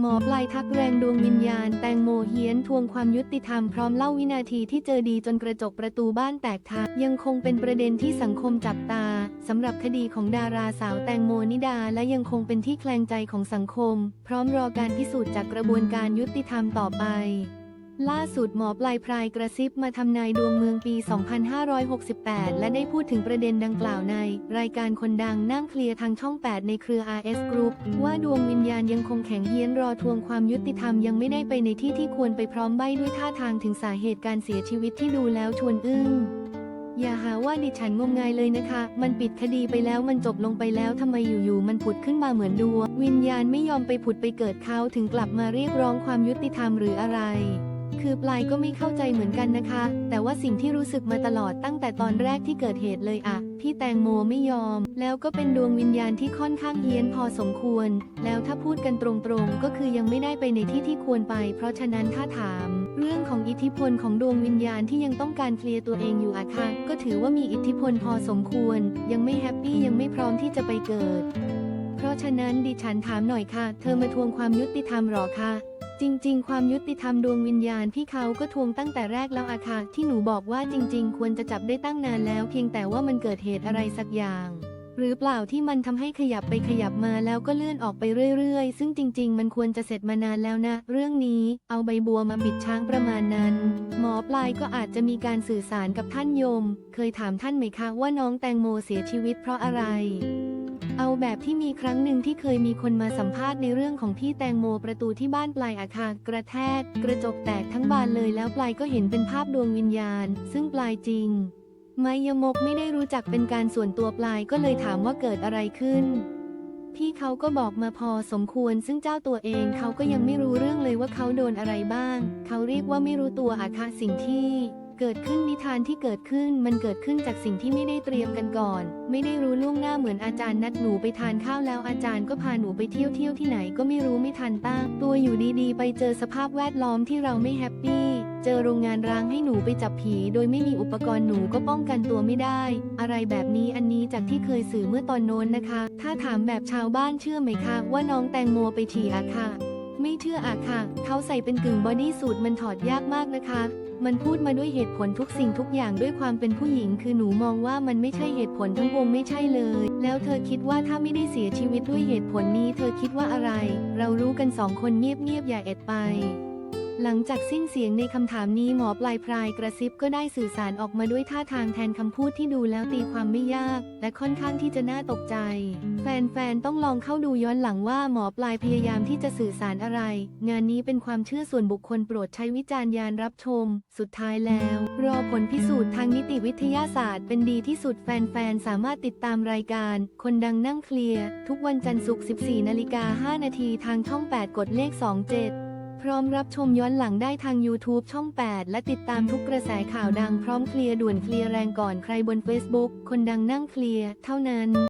หมอปลายทักแรงดวงวิญญาณ แตงโมเฮียนทวงความยุติธรรมพร้อมเล่าวินาทีที่เจอดีจนกระจกประตูบ้านแตกทักยังคงเป็นประเด็นที่สังคมจับตาสำหรับคดีของดาราสาวแตงโมนิดาและยังคงเป็นที่แคลงใจของสังคม พร้อมรอการพิสูจน์จากกระบวนการยุติธรรมต่อไป ล่าสุดหมอปลายพรายกระซิบมาทำนายดวงเมืองปี 2568 และได้พูดถึงประเด็นดังกล่าวใน รายการคนดังนั่งเคลียร์ทางช่อง 8 ในเครือ RS Group ว่าดวงวิญญาณยังคงแข็งเฮี้ยนรอทวงความยุติธรรมยังไม่ได้ไปในที่ที่ควรไปพร้อมใบ้ด้วยท่าทางถึงสาเหตุการเสียชีวิตที่ดูแล้วชวนอึ้งอย่าหาว่าดิฉันงมงายเลยนะคะ มันปิดคดีไปแล้วมันจบลงไปแล้วทำไมอยู่ๆ มันผุดขึ้นมาเหมือนดวงวิญญาณไม่ยอมไปผุดไปเกิดเขาถึงกลับมาเรียกร้องความยุติธรรมหรืออะไร คือปลายก็ไม่เข้าใจเหมือนกันนะคะ แต่ว่าสิ่งที่รู้สึกมาตลอดตั้งแต่ตอนแรกที่เกิดเหตุเลยอะพี่แตงโมไม่ยอม แล้วก็เป็นดวงวิญญาณที่ค่อนข้างเฮี้ยนพอสมควร แล้วถ้าพูดกันตรงๆ ก็คือยังไม่ได้ไปในที่ที่ควรไป เพราะฉะนั้นถ้าถาม เรื่องของอิทธิพลของดวงวิญญาณที่ยังต้องการเคลียร์ตัวเองอยู่อะค่ะ ก็ถือว่ามีอิทธิพลพอสมควร ยังไม่แฮปปี้ยังไม่พร้อมที่จะไปเกิด เพราะฉะนั้นดิฉันถามหน่อยค่ะ เธอมาทวงความยุติธรรมหรอคะ จริง ๆ ความยุติธรรมดวงวิญญาณพี่เขาก็ทวงตั้งแต่แรกแล้วอะค่ะที่หนูบอกว่าจริง ๆ ควรจะจับได้ตั้งนานแล้ว เพียงแต่ว่ามันเกิดเหตุอะไรสักอย่าง หรือเปล่าที่มันทำให้ขยับไปขยับมาแล้วก็เลื่อนออกไปเรื่อย ๆ ซึ่งจริง ๆ มันควรจะเสร็จมานานแล้วนะ เรื่องนี้เอาใบบัวมาบิดช้างประมาณนั้น หมอปลายก็อาจจะมีการสื่อสารกับท่านโยม เคยถามท่านไหมคะว่าน้องแตงโมเสียชีวิตเพราะอะไร เอาแบบที่มีครั้งหนึ่งที่เคยมีคนมาสัมภาษณ์ในเรื่องของพี่แตงโมประตูที่บ้านปลายอาคารกระแทก กระจกแตกทั้งบานเลยแล้วปลายก็เห็นเป็นภาพดวงวิญญาณ ซึ่งปลายจริงไมยมกไม่ได้รู้จักเป็นการส่วนตัวปลายก็เลยถามว่าเกิดอะไรขึ้น พี่เขาก็บอกมาพอสมควรซึ่งเจ้าตัวเองเขาก็ยังไม่รู้เรื่องเลยว่าเขาโดนอะไรบ้าง เขาเรียกว่าไม่รู้ตัวอาคาสิ่งที่ เกิดขึ้นนิทานที่เกิดขึ้นมันเกิดขึ้นจากสิ่งที่ไม่ได้เตรียมกันก่อน ไม่ได้รู้ล่วงหน้าเหมือนอาจารย์นัดหนูไปทานข้าวแล้วอาจารย์ก็พาหนูไปเที่ยวเที่ยวที่ไหนก็ไม่รู้ไม่ทันตั้งตัวอยู่ดีๆ ไปเจอสภาพแวดล้อมที่เราไม่แฮปปี้เจอโรงงานร้างให้หนูไปจับผี โดยไม่มีอุปกรณ์หนูก็ป้องกันตัวไม่ได้ อะไรแบบนี้อันนี้จากที่เคยสื่อเมื่อตอนโน้นนะคะ ถ้าถามแบบชาวบ้านเชื่อไหมคะ ว่าน้องแตงโมไปฉี่อะค่ะไม่เชื่ออะค่ะ เขาใส่เป็นกึ่งบอดี้สูทมันถอดยากมากนะคะ มันพูดมาด้วยเหตุผลทุกสิ่งทุกอย่างด้วยความเป็นผู้หญิง คือหนูมองว่ามันไม่ใช่เหตุผลทั้งวงไม่ใช่เลย แล้วเธอคิดว่าถ้าไม่ได้เสียชีวิตด้วยเหตุผลนี้ เธอคิดว่าอะไร เรารู้กันสองคนเงียบๆอย่าเอ็ดไป หลังจากสิ้นเสียงในคำถามนี้หมอปลายพรายกระซิบก็ได้สื่อสารออกมาด้วยท่าทางแทนคำพูดที่ดูแล้วตีความไม่ยาก และค่อนข้างที่จะน่าตกใจ แฟนๆ ต้องลองเข้าดูย้อนหลังว่าหมอปลายพยายามที่จะสื่อสารอะไร งานนี้เป็นความเชื่อส่วนบุคคลโปรดใช้วิจารณญาณรับชม สุดท้ายแล้ว รอผลพิสูจน์ทางนิติวิทยาศาสตร์เป็นดีที่สุดแฟนๆ สามารถติดตามรายการ คนดังนั่งเคลียร์ทุกวันจันทร์ศุกร์ 14 นาฬิกา 5 นาทีทางช่อง 8 กดเลข 27 พร้อมรับชมย้อนหลังได้ทาง YouTube ช่อง 8 และติดตามทุกกระแสข่าวดังพร้อมเคลียร์ด่วนเคลียร์แรงก่อนใครบน Facebook คนดังนั่งเคลียร์เท่านั้น